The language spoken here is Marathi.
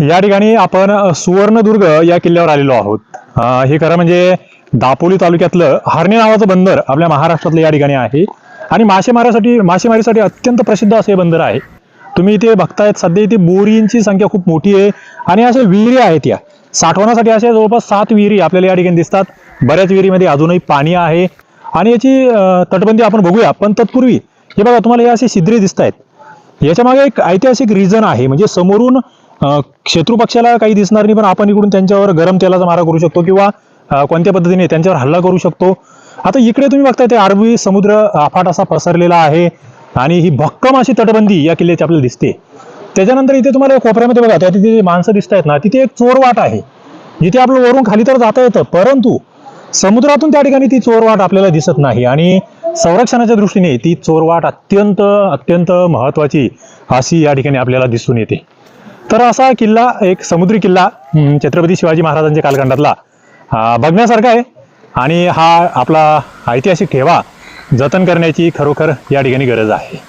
या ठिकाणी आपण सुवर्णदुर्ग या किल्ल्यावर आलेलो आहोत. हे खरं म्हणजे दापोली तालुक्यातलं हरणे नावाचं बंदर आपल्या महाराष्ट्रातलं या ठिकाणी आहे. आणि मासेमाऱ्यासाठी मासेमारीसाठी अत्यंत प्रसिद्ध असं हे बंदर आहे. तुम्ही इथे बघतायत सध्या इथे बोरींची संख्या खूप मोठी आहे. आणि अशा विहिरी आहेत या. साठवण्यासाठी अशा जवळपास सात विहिरी आपल्याला या ठिकाणी दिसतात. बऱ्याच विहिरीमध्ये अजूनही पाणी आहे. आणि याची तटबंदी आपण बघूया. पण तत्पूर्वी हे बघा तुम्हाला हे असे छिद्रे दिसत आहेत याच्या मागे एक ऐतिहासिक रिझन आहे. म्हणजे समोरून शत्रू पक्षाला काही दिसणार नाही पण आपण इकडून त्यांच्यावर गरम तेलाचा मारा करू शकतो किंवा कोणत्या पद्धतीने त्यांच्यावर हल्ला करू शकतो. आता इकडे तुम्ही बघताय ते अरबी समुद्र अफाट असा पसरलेला आहे आणि ही भक्कम अशी तटबंदी या किल्ल्याची आपल्याला दिसते. त्याच्यानंतर इथे तुम्हाला कोपऱ्यामध्ये बघा त्या तिथे जी माणसं दिसत आहेत ना तिथे एक चोरवाट आहे. जिथे आपलं वरून खाली तर जाता येतं परंतु समुद्रातून त्या ठिकाणी ती चोरवाट आपल्याला दिसत नाही आणि संरक्षणाच्या दृष्टीने ती चोरवाट अत्यंत अत्यंत महत्वाची अशी या ठिकाणी आपल्याला दिसून येते. तर असा किल्ला एक समुद्री किल्ला छत्रपती शिवाजी महाराजांच्या कालखंडातला बघण्यासारखा आहे. आणि हा आपला ऐतिहासिक ठेवा जतन करण्याची खरोखर या ठिकाणी गरज आहे.